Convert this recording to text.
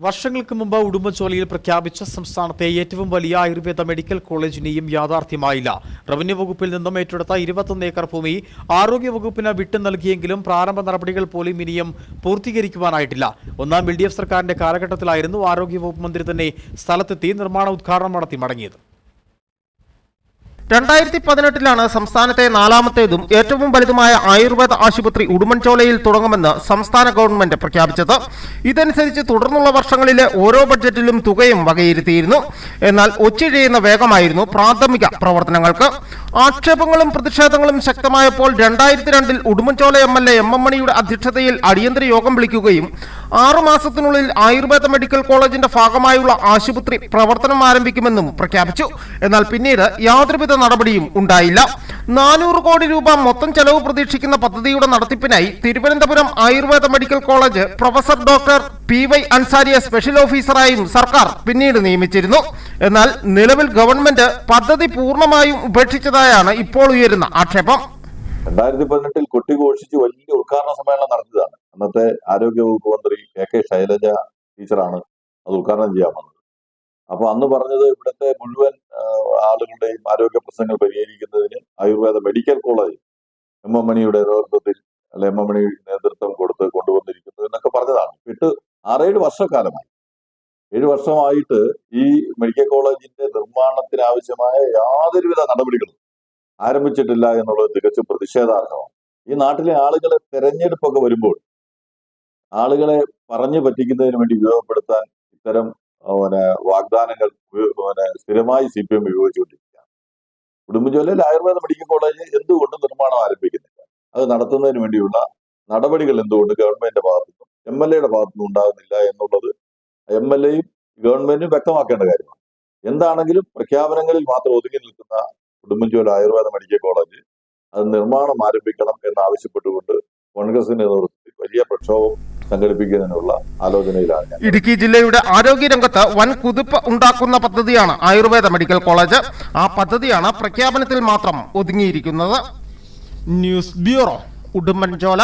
വർഷങ്ങൾക്ക് മുമ്പ് ഉടുമ്പൻചോലയിൽ പ്രഖ്യാപിച്ച സംസ്ഥാനത്തെ ഏറ്റവും വലിയ ആയുർവേദ മെഡിക്കൽ കോളേജിനെയും യാഥാർത്ഥ്യമായില്ല. റവന്യൂ വകുപ്പിൽ നിന്നും ഏറ്റെടുത്ത ഇരുപത്തൊന്ന് ഏക്കർ ഭൂമി ആരോഗ്യ വകുപ്പിന് വിട്ടു നൽകിയെങ്കിലും പ്രാരംഭ നടപടികൾ പോലും ഇനിയും പൂർത്തീകരിക്കുവാനായിട്ടില്ല. ഒന്നാം എൽ സർക്കാരിന്റെ കാലഘട്ടത്തിലായിരുന്നു ആരോഗ്യ വകുപ്പ് മന്ത്രി തന്നെ സ്ഥലത്തെത്തി നിർമ്മാണ ഉദ്ഘാടനം നടത്തി മടങ്ങിയത്. രണ്ടായിരത്തി പതിനെട്ടിലാണ് സംസ്ഥാനത്തെ നാലാമത്തേതും ഏറ്റവും വലുതുമായ ആയുർവേദ ആശുപത്രി ഉടുമൻചോലയിൽ തുടങ്ങുമെന്ന് സംസ്ഥാന ഗവൺമെന്റ് പ്രഖ്യാപിച്ചത്. ഇതനുസരിച്ച് തുടർന്നുള്ള വർഷങ്ങളിലെ ഓരോ ബഡ്ജറ്റിലും തുകയും വകയിരുത്തിയിരുന്നു. എന്നാൽ ഒച്ചിഴയുന്ന വേഗമായിരുന്നു പ്രാഥമിക പ്രവർത്തനങ്ങൾക്ക്. ആക്ഷേപങ്ങളും പ്രതിഷേധങ്ങളും ശക്തമായപ്പോൾ രണ്ടായിരത്തി രണ്ടിൽ Udumbanchola M L A M M മണിയുടെ അധ്യക്ഷതയിൽ അടിയന്തര യോഗം വിളിക്കുകയും ആറുമാസത്തിനുള്ളിൽ ആയുർവേദ മെഡിക്കൽ കോളേജിന്റെ ഭാഗമായുള്ള ആശുപത്രി പ്രവർത്തനം ആരംഭിക്കുമെന്നും പ്രഖ്യാപിച്ചു. എന്നാൽ പിന്നീട് യാതൊരുവിധ നടപടിയും ഉണ്ടായില്ല. നാനൂറ് കോടി രൂപ മൊത്തം ചെലവ് പ്രതീക്ഷിക്കുന്ന പദ്ധതിയുടെ നടത്തിപ്പിനായി Thiruvananthapuram Ayurveda medical college professor doctor P Y അൻസാരിയെ special ഓഫീസറായും സർക്കാർ പിന്നീട് നിയമിച്ചിരുന്നു. എന്നാൽ നിലവിൽ ഗവൺമെന്റ് പദ്ധതി പൂർണമായും ഉപേക്ഷിച്ചതായാണ് ഇപ്പോൾ ഉയരുന്ന ആക്ഷേപം. രണ്ടായിരത്തി പതിനെട്ടിൽ കൊട്ടിഘോഷിച്ച് വലിയ ഉദ്ഘാടന സമ്മേളനം നടത്തിയതാണ് അന്നത്തെ ആരോഗ്യവകുപ്പ് മന്ത്രി കെ കെ ശൈലജ ടീച്ചറാണ് അത് ഉദ്ഘാടനം ചെയ്യാൻ വന്നത്. അപ്പൊ അന്ന് പറഞ്ഞത് ഇവിടുത്തെ മുഴുവൻ ആളുകളുടെയും ആരോഗ്യ പ്രശ്നങ്ങൾ പരിഹരിക്കുന്നതിന് Ayurveda medical college M M മണിയുടെ നേതൃത്വത്തിൽ അല്ലെ എം എം മണി നേതൃത്വം കൊടുത്ത് കൊണ്ടുവന്നിരിക്കുന്നു എന്നൊക്കെ പറഞ്ഞതാണ്. എട്ട് ആറേഴ് വർഷക്കാലമായി. ഏഴ് വർഷമായിട്ട് ഈ മെഡിക്കൽ കോളേജിന്റെ നിർമ്മാണത്തിന് ആവശ്യമായ യാതൊരുവിധ നടപടികളും ആരംഭിച്ചിട്ടില്ല എന്നുള്ളത് തികച്ചും പ്രതിഷേധാർഹമാണ്. ഈ നാട്ടിലെ ആളുകളെ തെരഞ്ഞെടുപ്പൊക്കെ വരുമ്പോൾ ആളുകളെ പറഞ്ഞു പറ്റിക്കുന്നതിന് വേണ്ടി ഉപയോഗപ്പെടുത്താൻ ഇത്തരം പിന്നെ വാഗ്ദാനങ്ങൾ പിന്നെ സ്ഥിരമായി സി പി എം ഉപയോഗിച്ചുകൊണ്ടിരിക്കുകയാണ്. കുടുംബജോലിയിൽ ആയുർവേദ മെഡിക്കൽ കോളേജ് എന്തുകൊണ്ട് നിർമ്മാണം ആരംഭിക്കുന്നില്ല? അത് നടത്തുന്നതിന് വേണ്ടിയുള്ള നടപടികൾ എന്തുകൊണ്ട് ഗവൺമെന്റിന്റെ ഭാഗത്തുനിന്നും എം എൽ എയുടെ ഭാഗത്തുനിന്നും ഉണ്ടാകുന്നില്ല എന്നുള്ളത് എം എൽ എയും ഗവൺമെന്റും വ്യക്തമാക്കേണ്ട കാര്യമാണ്. എന്താണെങ്കിലും പ്രഖ്യാപനങ്ങളിൽ മാത്രം ഒതുങ്ങി നിൽക്കുന്ന ഉടുമ്പൻചോല ആയുർവേദ മെഡിക്കൽ കോളേജ് അത് നിർമ്മാണം ആരംഭിക്കണം എന്നാവശ്യപ്പെട്ടുകൊണ്ട് കോൺഗ്രസിന്റെ നേതൃത്വത്തിൽ വലിയ പ്രക്ഷോഭം സംഘടിപ്പിക്കുന്നതിനുള്ള ആലോചനയിലാണ് ഇടുക്കി ജില്ലയുടെ ആരോഗ്യ ആരോഗ്യരംഗത്ത് വൻ കുതിപ്പ് ഉണ്ടാക്കുന്ന പദ്ധതിയാണ് ആയുർവേദ മെഡിക്കൽ കോളേജ്. ആ പദ്ധതിയാണ് പ്രഖ്യാപനത്തിൽ മാത്രം ഒതുങ്ങിയിരിക്കുന്നത്. News bureau Udumbanchola.